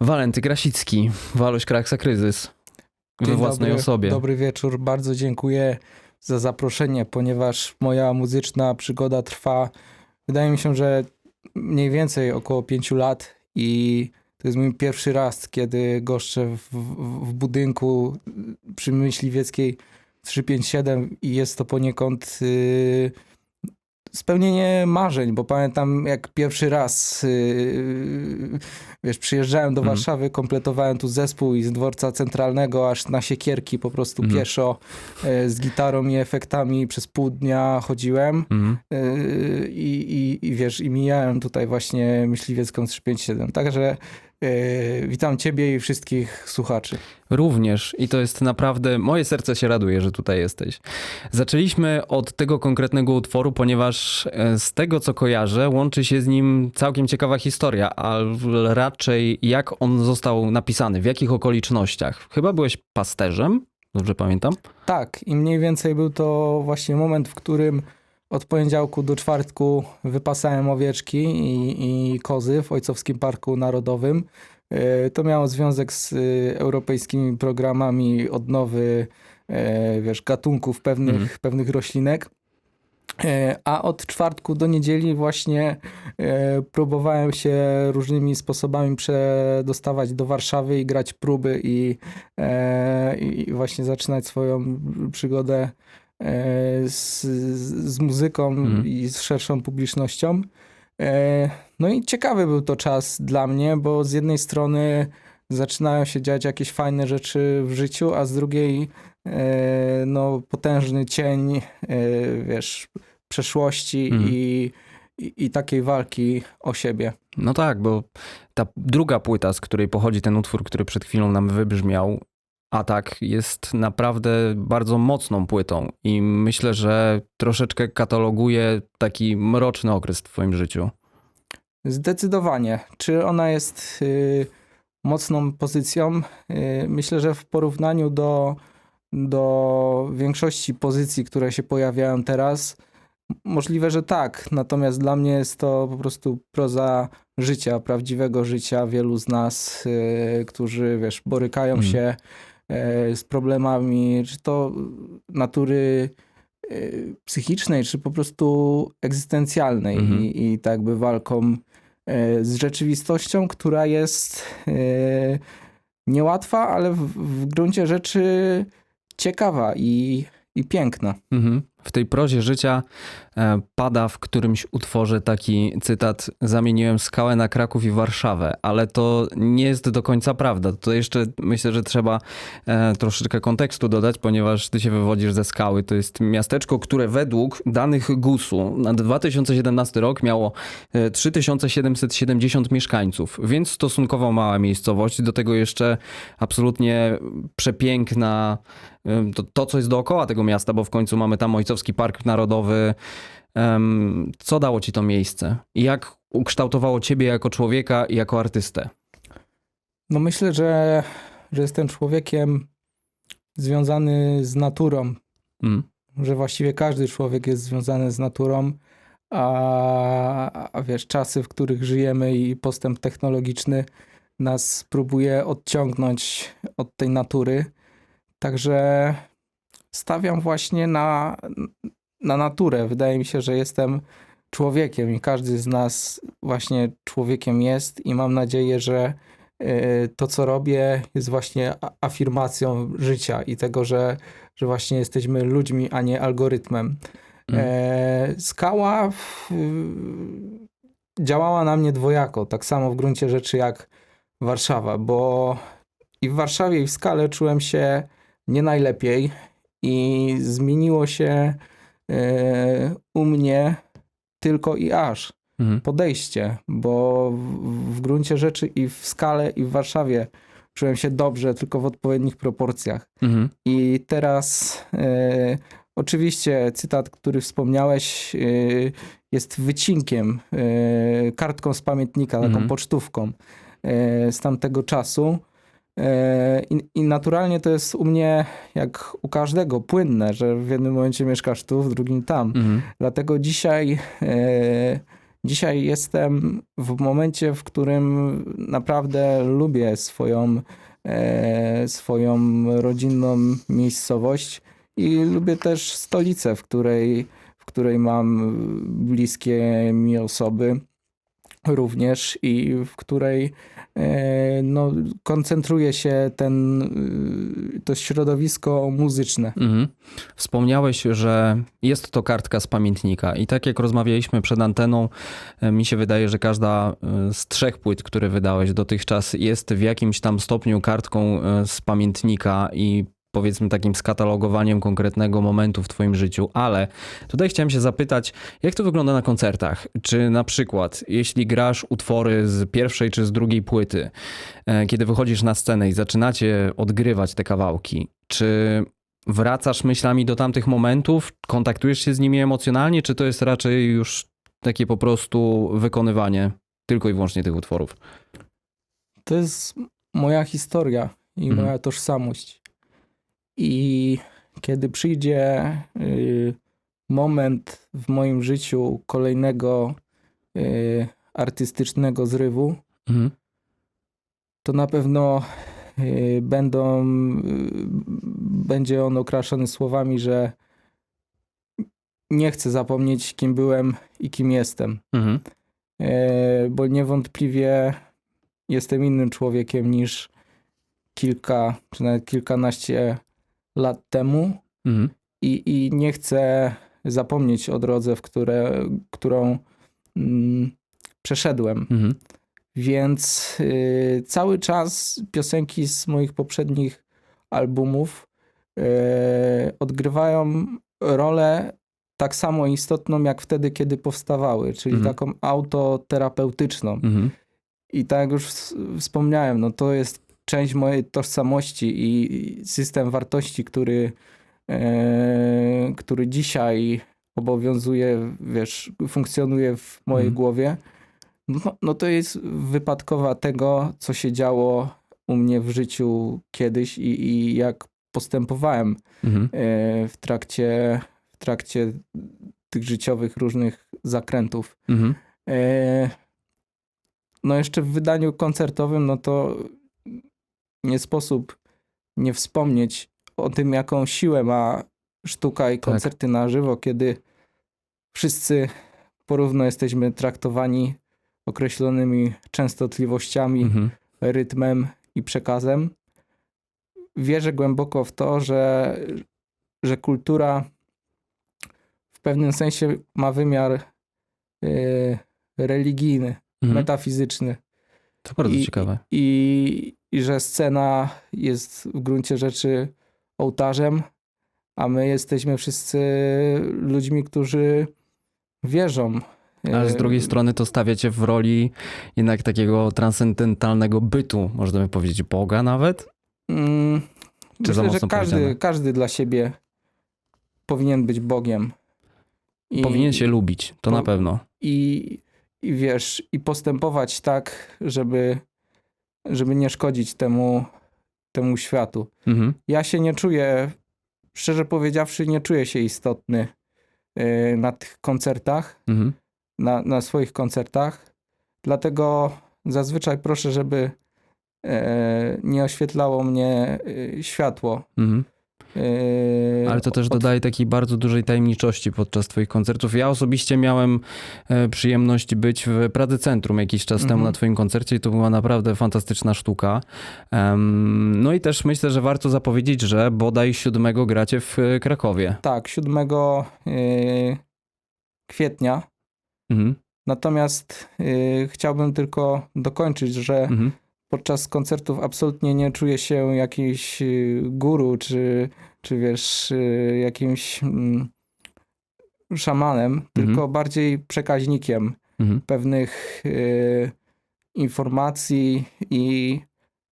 Walenty Krasicki, Waluś Kraksa Kryzys. We własnej dobry, osobie. Dobry wieczór, bardzo dziękuję za zaproszenie, ponieważ moja muzyczna przygoda trwa, wydaje mi się, że mniej więcej około pięciu lat i to jest mój pierwszy raz, kiedy goszczę w, w, w budynku przy Myśliwieckiej 357 i jest to poniekąd yy, spełnienie marzeń, bo pamiętam jak pierwszy raz yy, wiesz, przyjeżdżałem do Mhm. Warszawy, kompletowałem tu zespół i z dworca centralnego aż na siekierki po prostu Mhm. pieszo e, z gitarą i efektami przez pół dnia chodziłem Mhm. e, i, i, wiesz, i mijałem tutaj właśnie Myśliwiecką 357. Także witam ciebie i wszystkich słuchaczy. Również i to jest naprawdę, moje serce się raduje, że tutaj jesteś. Zaczęliśmy od tego konkretnego utworu, ponieważ e, z tego co kojarzę, łączy się z nim całkiem ciekawa historia, ale raczej jak on został napisany, w jakich okolicznościach. Chyba byłeś pasterzem, dobrze pamiętam? Tak, i mniej więcej był to właśnie moment, w którym od poniedziałku do czwartku wypasałem owieczki i, i kozy w Ojcowskim Parku Narodowym. E, To miało związek z e, europejskimi programami odnowy e, wiesz, gatunków pewnych, Mhm. pewnych roślinek. A od czwartku do niedzieli właśnie próbowałem się różnymi sposobami przedostawać do Warszawy i grać próby i, i właśnie zaczynać swoją przygodę z, z muzyką Mhm. i z szerszą publicznością. E, No i ciekawy był to czas dla mnie, bo z jednej strony zaczynają się dziać jakieś fajne rzeczy w życiu, a z drugiej e, no, potężny cień, e, wiesz, przeszłości Mhm. i, i, i takiej walki o siebie. No tak, bo ta druga płyta, z której pochodzi ten utwór, który przed chwilą nam wybrzmiał, Atak jest naprawdę bardzo mocną płytą i myślę, że troszeczkę kataloguje taki mroczny okres w twoim życiu. Zdecydowanie. Czy ona jest y, mocną pozycją? Y, myślę, że w porównaniu do, do większości pozycji, które się pojawiają teraz, możliwe, że tak. Natomiast dla mnie jest to po prostu proza życia, prawdziwego życia wielu z nas, y, którzy, wiesz, borykają Mhm. się z problemami, czy to natury y, psychicznej, czy po prostu egzystencjalnej Mhm. I, i tak jakby walką e, z rzeczywistością, która jest e, niełatwa, ale w, w gruncie rzeczy ciekawa i, i piękna. Mhm. W tej prozie życia e, pada w którymś utworze taki cytat: Zamieniłem skałę na Kraków i Warszawę, ale to nie jest do końca prawda. To jeszcze myślę, że trzeba e, troszeczkę kontekstu dodać, ponieważ ty się wywodzisz ze skały. To jest miasteczko, które według danych GUS-u na 2017 rok miało e, 3770 mieszkańców, więc stosunkowo mała miejscowość. Do tego jeszcze absolutnie przepiękna to, to, co jest dookoła tego miasta, bo w końcu mamy tam Park Narodowy. Co dało ci to miejsce? Jak ukształtowało ciebie jako człowieka i jako artystę? No myślę, że, że jestem człowiekiem związany z naturą, Mm. że właściwie każdy człowiek jest związany z naturą, a, a wiesz, czasy, w których żyjemy i postęp technologiczny nas próbuje odciągnąć od tej natury. Także stawiam właśnie na, na naturę. Wydaje mi się, że jestem człowiekiem i każdy z nas właśnie człowiekiem jest i mam nadzieję, że y, to, co robię, jest właśnie afirmacją życia i tego, że, że właśnie jesteśmy ludźmi, a nie algorytmem. Mm. E, skała w, działała na mnie dwojako, tak samo w gruncie rzeczy jak Warszawa, bo i w Warszawie, i w skale czułem się nie najlepiej i zmieniło się e, u mnie tylko i aż Mhm. podejście, bo w, gruncie rzeczy i w skale, i w Warszawie czułem się dobrze, tylko w odpowiednich proporcjach. Mhm. I teraz e, oczywiście cytat, który wspomniałeś, e, jest wycinkiem, kartką z pamiętnika, taką Mhm. pocztówką z tamtego czasu. E, I, I naturalnie to jest u mnie, jak u każdego, płynne, że w jednym momencie mieszkasz tu, w drugim tam. Mhm. Dlatego dzisiaj e, Dzisiaj jestem w momencie, w którym naprawdę lubię swoją, e, swoją rodzinną miejscowość i lubię też stolicę, w której, w której mam bliskie mi osoby również i w której e, no, koncentruje się ten, y, to środowisko muzyczne. Mhm. Wspomniałeś, że jest to kartka z pamiętnika i tak jak rozmawialiśmy przed anteną, e, mi się wydaje, że każda e, z trzech płyt, które wydałeś dotychczas jest w jakimś tam stopniu kartką e, z pamiętnika i powiedzmy takim skatalogowaniem konkretnego momentu w twoim życiu, ale tutaj chciałem się zapytać, jak to wygląda na koncertach? Czy na przykład, jeśli grasz utwory z pierwszej czy z drugiej płyty, e, kiedy wychodzisz na scenę i zaczynacie odgrywać te kawałki, czy wracasz myślami do tamtych momentów, kontaktujesz się z nimi emocjonalnie, czy to jest raczej już takie po prostu wykonywanie tylko i wyłącznie tych utworów? To jest moja historia i Mhm. moja tożsamość. I kiedy przyjdzie y, moment w moim życiu kolejnego y, artystycznego zrywu, Mhm. to na pewno y, będą, będzie on okraszony słowami, że nie chcę zapomnieć, kim byłem i kim jestem. Mhm. E, bo niewątpliwie jestem innym człowiekiem niż kilka czy nawet kilkanaście lat temu Mhm. i, i nie chcę zapomnieć o drodze, w które, którą mm, przeszedłem. Mhm. Więc y, cały czas piosenki z moich poprzednich albumów y, odgrywają rolę tak samo istotną jak wtedy, kiedy powstawały, czyli Mhm. taką autoterapeutyczną. Mhm. I tak jak już ws- wspomniałem, no to jest część mojej tożsamości i system wartości, który, e, który dzisiaj obowiązuje, wiesz, funkcjonuje w mojej Mhm. głowie. No, no to jest wypadkowa tego, co się działo u mnie w życiu kiedyś i, i jak postępowałem Mhm. e, w trakcie, w trakcie tych życiowych różnych zakrętów. Mhm. E, No jeszcze w wydaniu koncertowym, no to nie sposób nie wspomnieć o tym, jaką siłę ma sztuka i Tak. koncerty na żywo, kiedy wszyscy porówno jesteśmy traktowani określonymi częstotliwościami, Mhm. rytmem i przekazem. Wierzę głęboko w to, że, że kultura w pewnym sensie ma wymiar e, religijny, Mhm. metafizyczny. To bardzo I- ciekawe. I, I że scena jest w gruncie rzeczy ołtarzem, a my jesteśmy wszyscy ludźmi, którzy wierzą. Ale z drugiej strony to stawiacie w roli jednak takiego transcendentalnego bytu, można by powiedzieć Boga nawet? Mm, Czy myślę, że każdy, każdy dla siebie powinien być Bogiem. I, Powinien się lubić, to po- na pewno. I, I wiesz, i postępować tak, żeby, żeby nie szkodzić temu, temu światu. Mhm. Ja się nie czuję, szczerze powiedziawszy, nie czuję się istotny y, na tych koncertach, Mhm. na, na swoich koncertach. Dlatego zazwyczaj proszę, żeby e, nie oświetlało mnie y, światło. Mhm. Y, Ale to też od- dodaje takiej bardzo dużej tajemniczości podczas twoich koncertów. Ja osobiście miałem e, przyjemność być w Pradze Centrum jakiś czas temu Mhm. na twoim koncercie i to była naprawdę fantastyczna sztuka. No i też myślę, że warto zapowiedzieć, że bodaj 7 gracie w e, Krakowie. Tak, 7 y, kwietnia. Mhm. Natomiast chciałbym tylko dokończyć, że Mhm. Podczas koncertów absolutnie nie czuję się jakimś y, guru, czy, czy wiesz, y, jakimś mm, szamanem, tylko bardziej przekaźnikiem Mhm. pewnych y, informacji i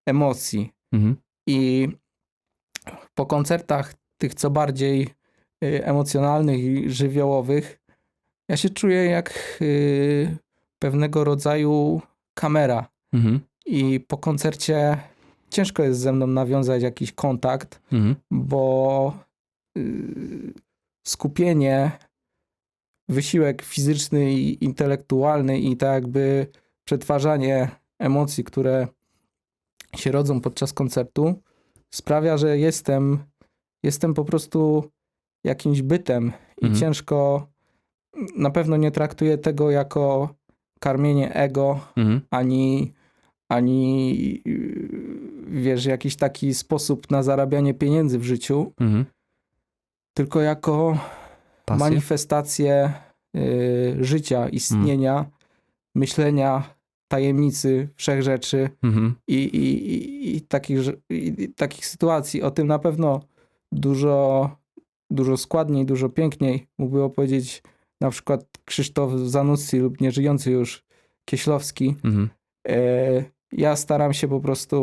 emocji. Mhm. I po koncertach tych co bardziej y, emocjonalnych i żywiołowych, ja się czuję jak y, pewnego rodzaju kamera. Mhm. I po koncercie ciężko jest ze mną nawiązać jakiś kontakt, Mhm. bo y, skupienie wysiłek fizyczny i intelektualny i tak jakby przetwarzanie emocji, które się rodzą podczas koncertu, sprawia, że jestem, jestem po prostu jakimś bytem i Mhm. ciężko, na pewno nie traktuję tego jako karmienie ego, Mhm. ani, ani yy, wiesz, jakiś taki sposób na zarabianie pieniędzy w życiu, Mhm. tylko jako Pasję? manifestację y, życia, istnienia, myślenia, tajemnicy, wszechrzeczy Mhm. i, i, i, i, takich, i takich sytuacji. O tym na pewno dużo, dużo składniej, dużo piękniej mógłby opowiedzieć na przykład Krzysztof Zanussi lub nieżyjący już Kieślowski. Mhm. E, Ja staram się po prostu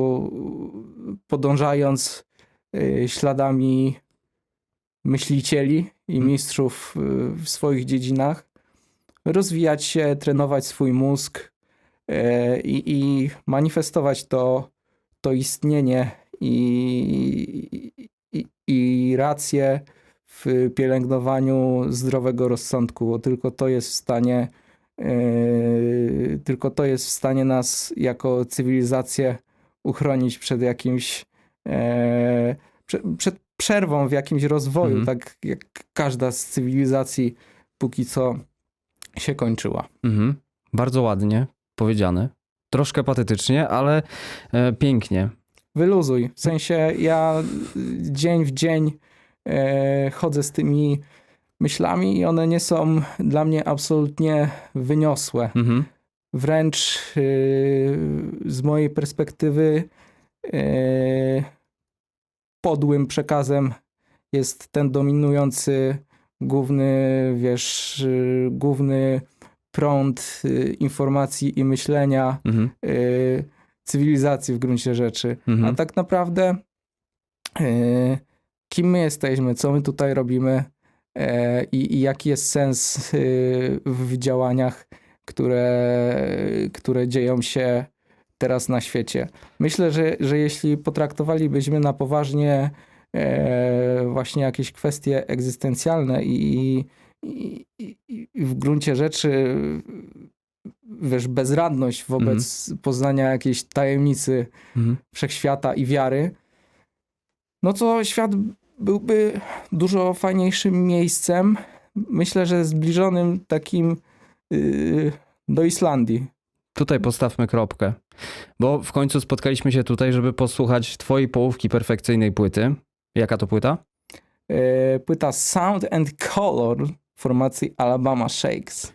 podążając e, śladami myślicieli i Mhm. mistrzów e, w swoich dziedzinach, rozwijać się, trenować swój mózg e, i, i manifestować to, to istnienie i, i, i rację w pielęgnowaniu zdrowego rozsądku, bo tylko to jest w stanie tylko to jest w stanie nas jako cywilizację uchronić przed jakimś e, prze, przed przerwą w jakimś rozwoju, Mhm. tak jak każda z cywilizacji póki co się kończyła. Mhm. Bardzo ładnie powiedziane. Troszkę patetycznie, ale e, pięknie. Wyluzuj. W sensie ja dzień w dzień e, chodzę z tymi myślami i one nie są dla mnie absolutnie wyniosłe. Mhm. wręcz yy, z mojej perspektywy yy, podłym przekazem jest ten dominujący główny, wiesz, yy, główny prąd yy, informacji i myślenia Mhm. yy, cywilizacji w gruncie rzeczy. Mhm. A tak naprawdę yy, kim my jesteśmy, co my tutaj robimy i, i jaki jest sens yy, w działaniach, które, które dzieją się teraz na świecie. Myślę, że, że jeśli potraktowalibyśmy na poważnie e, właśnie jakieś kwestie egzystencjalne i, i, i, w gruncie rzeczy wiesz, bezradność wobec poznania jakiejś tajemnicy Mhm. wszechświata i wiary, no to świat byłby dużo fajniejszym miejscem. Myślę, że zbliżonym takim yy, do Islandii. Tutaj postawmy kropkę, bo w końcu spotkaliśmy się tutaj, żeby posłuchać twojej połówki perfekcyjnej płyty. Jaka to płyta? Yy, płyta Sound and Color formacji Alabama Shakes.